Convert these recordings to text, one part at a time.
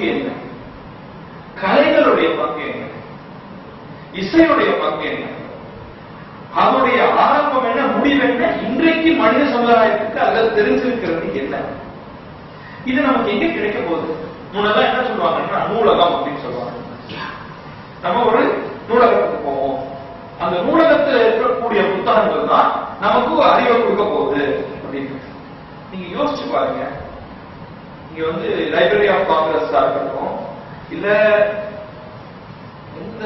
என்ன? கலைகளுடைய பங்கு என்ன? இசையுடைய பங்கு என்ன? அதனுடைய ஆரம்பம் என்ன முடிவு என்ன? இன்றைக்கு மனித சமுதாயத்துக்கு அதில் தெரிஞ்சிருக்கிறது என்ன? இது நமக்கு எங்க கிடைக்க போகுது? முன்னதான் என்ன சொல்லுவாங்கன்னா நூலகம் அப்படின்னு சொல்லுவாங்க. நம்ம ஒரு நூலகத்துக்கு போவோம். அந்த நூலகத்தில் இருக்கக்கூடிய புத்தகங்கள் தான் நமக்கு ஒரு அறிவை கொடுக்க போகுது அப்படின்னு. நீங்க யோசிச்சு பாருங்க. இங்க வந்து லைப்ரரி ஆஃப் காங்கிரஸா இருக்கட்டும் இல்ல எந்த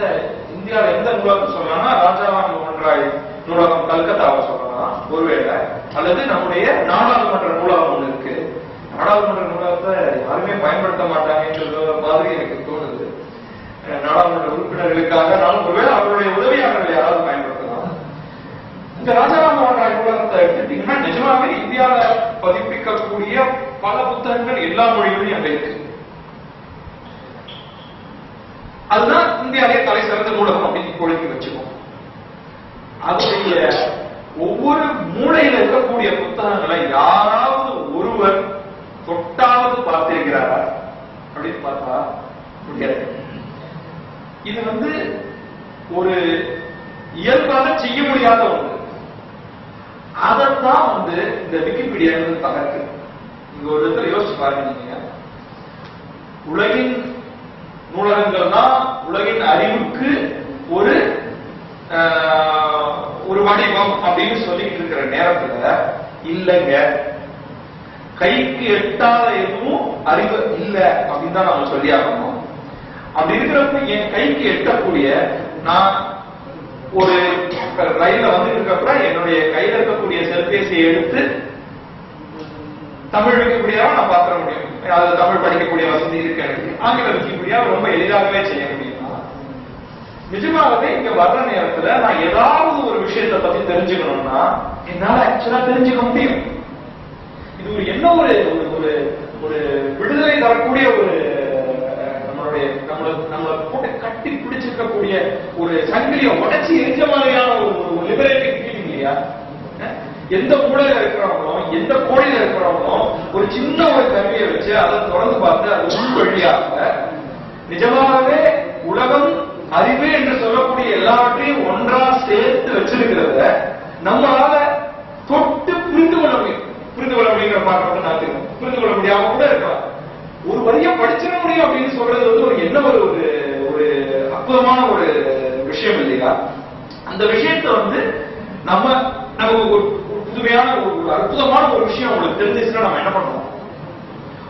இந்தியாவில் எந்த நூலகம் சொல்லலாம்னா ராஜாராம் மோகன் ராய் நூலகம் கல்கத்தாவை சொல்லலாம் ஒருவேளை. அல்லது நம்முடைய நாடாளுமன்ற நூலகம் ஒண்ணு இருக்கு. நாடாளுமன்ற நூலகத்தை யாருமே பயன்படுத்த மாட்டாங்கன்ற மாதிரி எனக்கு தோணுது. நாடாளுமன்ற உறுப்பினர்களுக்காக நான் ஒருவேளை அவருடைய உதவியாளர்கள் யாராவது பயன்படுத்தலாம். இந்த ராஜாராம் மோகன் ராய் நூலகத்தை எடுத்துட்டீங்கன்னா நிஜமாவே இந்தியாவில பதிப்பிக்கக்கூடிய பல புத்தகங்கள் எல்லா மொழிகளிலும் அங்க இருக்கு. அதுதான் இந்தியாவிலே தலை சிறந்த நூலகம் அப்படின்னு இப்பொழுது வச்சுக்கோம் அதனுடைய ஒவ்வொரு மூலையில இருக்கக்கூடிய புத்தகங்களை யாராவது ஒருவர் தொட்டாவது பார்த்திருக்கிறாரா அப்படின்னு பார்த்தா முடியாது. இது வந்து ஒரு இயல்பாக செய்ய முடியாத ஒன்று. அதைத்தான் வந்து இந்த விக்கிபீடியா வந்து தகர்க்கு இங்க ஒரு இடத்துல யோசிச்சு பாருங்க நீங்க. உலகின் நூலகங்கள்னா தான் உலகின் அறிவுக்கு ஒரு ஆஹ், ஒரு வடிவம் அப்படின்னு சொல்லிட்டு இருக்கிற நேரத்துல இல்லைங்க. கைக்கு எட்டாத எதுவும் அறிவு இல்ல அப்படின்னு தான் நம்ம சொல்லி ஆகணும். அப்படி இருக்கிறப்ப என் கைக்கு எட்டக்கூடிய நான் ஒரு ரயில வந்து இருக்கப்ப என்னுடைய கையில இருக்கக்கூடிய செல்பேசியை எடுத்து தமிழ் விக்கிபீடியாவை நான் பாத்திர முடியும். அது தமிழ் படிக்கக்கூடிய வசதி இருக்கு எனக்கு. ஆங்கிலம் விக்கிபீடியா ரொம்ப எளிதாகவே செய்ய முடியும். நிஜமாகவே இங்க வர்ற நேரத்துல நான் ஏதாவது ஒரு விஷயத்தை பத்தி தெரிஞ்சுக்கணும்னா என்னால ஆக்சுவலா தெரிஞ்சுக்க முடியும். இது ஒரு என்ன ஒரு ஒரு ஒரு விடுதலை தரக்கூடிய ஒரு நம்மளுடைய நம்மள நம்மளை போட்டு கட்டி பிடிச்சிருக்கக்கூடிய ஒரு சங்கிலியை உடச்சி எரிஞ்ச மாதிரியான ஒரு லிபரேட்டிங் ஃபீலிங் இல்லையா? எந்த மூலையில இருக்கிறவங்களோ எந்த கோடியில இருக்கிறவங்களோ ஒரு சின்ன ஒரு கருவியை வச்சு அதை திறந்து பார்த்து அது உள் வழியாக நிஜமாகவே உலகம் அறிவு என்று சொல்லக்கூடிய எல்லாவற்றையும் ஒன்றா சேர்த்து வச்சிருக்கிறத நம்மளால தொட்டு புரிந்து கொள்ள முடியும். புரிந்து கொள்ள முடியுங்கிற பார்க்க நான் புரிந்து கொள்ள முடியாம கூட இருக்கலாம். ஒரு வரியா படிச்சிட முடியும் அப்படின்னு சொல்றது வந்து ஒரு என்ன ஒரு ஒரு ஒரு அற்புதமான ஒரு விஷயம் இல்லையா? அந்த விஷயத்தை வந்து நம்ம நமக்கு புதுமையான ஒரு அற்புதமான ஒரு விஷயம் உங்களுக்கு தெரிஞ்சிச்சுன்னா நம்ம என்ன பண்ணுவோம்?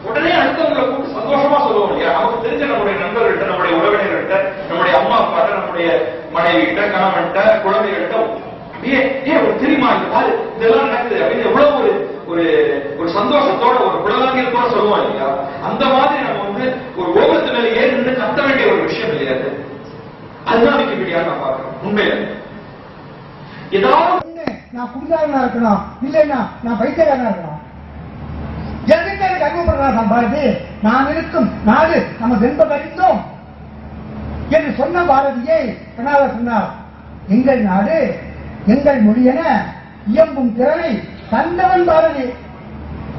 உடனே அடுத்தவங்களை கூப்பிட்டு சந்தோஷமா சொல்லுவோம் இல்லையா? நமக்கு தெரிஞ்ச நம்முடைய நண்பர்கள்ட்ட நம்முடைய உறவினர்கள்ட்ட நம்முடைய அம்மா அப்பாட்ட நம்முடைய மனைவிகிட்ட கணவன்கிட்ட குழந்தைகள்கிட்ட அப்படியே ஏ ஒரு தெரியுமா? இது பாரு இதெல்லாம் நடக்குது அப்படின்னு எவ்வளவு ஒரு ஒரு ஒரு சந்தோஷத்தோட ஒரு புலகாங்கியத்தோட சொல்லுவோம் இல்லையா? அந்த மாதிரி நம்ம வந்து ஒரு கோபத்து மேல ஏறி நின்று கத்த வேண்டிய ஒரு விஷயம் இல்லையா அது? அதுதான் விக்கிபீடியா நான் பாக்குறேன் உண்மையில. ஏதாவது நான் குடிகாரனா இருக்கணும். இல்லைன்னா நான் பைத்தியக்காரனா இருக்கணும். எதுக்கு எனக்கு அறிவுப்படுறா பாரதி நான் இருக்கும் நாடு நம்ம என்பது அறிந்தோம் என்று சொன்ன பாரதியை கணாவர் சொன்னார். எங்கள் நாடு எங்கள் மொழி என இயம்பும் திறனை தந்தவன் பாரதி.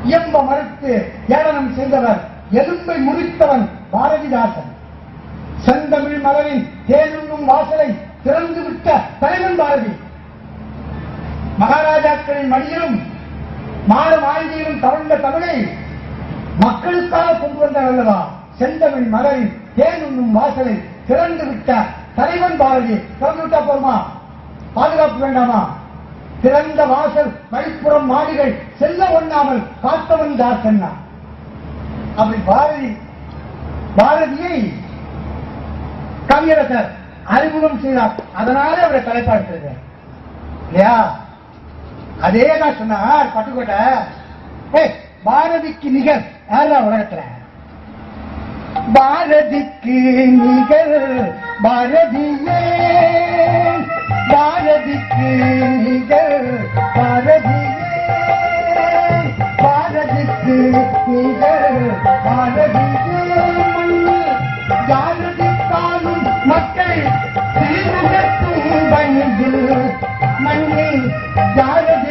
இயம்ப மறுத்து ஏளனம் செய்தவர் எலும்பை முடித்தவன் பாரதிதாசன். செந்தமிழ் மலரின் தேனுண்ணும் வாசலை திறந்து விட்ட தலைவன் பாரதி. மகாராஜாக்களின் மடியிலும் மாடு மாளிகையிலும் தவழ்ந்த தமிழை மக்களுக்காக கொண்டு வந்தார் அல்லவா? செந்தமிழ் மலரின் தேனுண்ணும் வாசலை திறந்து விட்ட தலைவன் பாரதி திறந்து விட்டா போருமா பாதுகாப்பு வேண்டாமா? திறந்த வாசல் வழிப்புறம் மாடிகள் செல்ல ஒண்ணாமல் காத்தவன் தாசன்னா அப்படி பாரதி பாரதியை கவியரசர் அறிமுகம் செய்தார். அதனாலே அவரை தலைப்பாடுகிறது இல்லையா? அதே தான் சொன்னார் பட்டுக்கோட்டை. ஏய், பாரதிக்கு நிகர். யாரா உலகத்துல? பாரதிக்கு நிகர். பாரதியே. பாரதிக்கு நிகர். பாரதியே. பாரதிக்கு நிகர். பாரதியே. ஜாரதித்தாலும் மக்கள் சீர்திருத்தும் பணியில் மண்ணில் ஜாரதித்தாலும்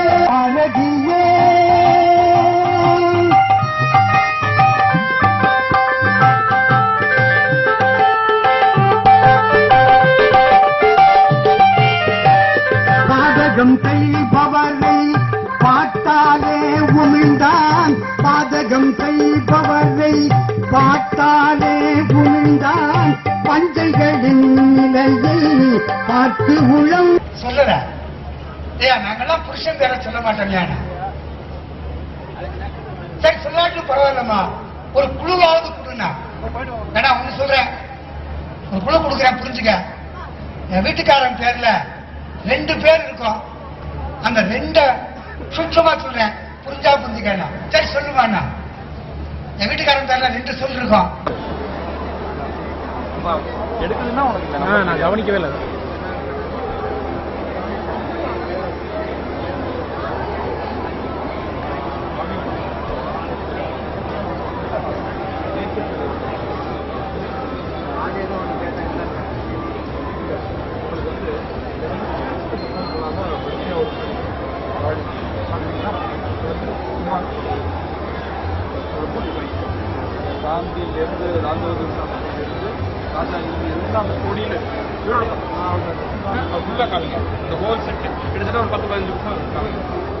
பார்த்து உளம் சொல்லல ஏயா நாங்கெல்லாம் புருஷன் பேர சொல்ல மாட்டோம் ஏன் சரி சொல்லாட்டு பரவாயில்லம்மா. ஒரு குழுவாவது கொடுங்க வேணா ஒண்ணு சொல்றேன் ஒரு குழு கொடுக்குறேன் புரிஞ்சுக்க? என் வீட்டுக்காரன் பேர்ல ரெண்டு பேர் இருக்கும். அந்த ரெண்ட சுற்றமா சொல்றேன். புரிஞ்சா புரிஞ்சுக்கலாம் சரி சொல்லுவாண்ணா என் வீட்டுக்காரன் பேர்ல ரெண்டு சொல் இருக்கும் எடுக்குதுன்னா உனக்கு நான் கவனிக்கவே இல்லை. காந்தியிலேருந்து ராஜபகதூர் சாஸ்திரியிலேருந்து ராஜா இருந்து அந்த கொடியில் ஃபுல்லாக காமிங்க இந்த ஹோல் செட்டு கிட்டத்தட்ட ஒரு பத்து பதினஞ்சு நிமிஷம் காமிங்க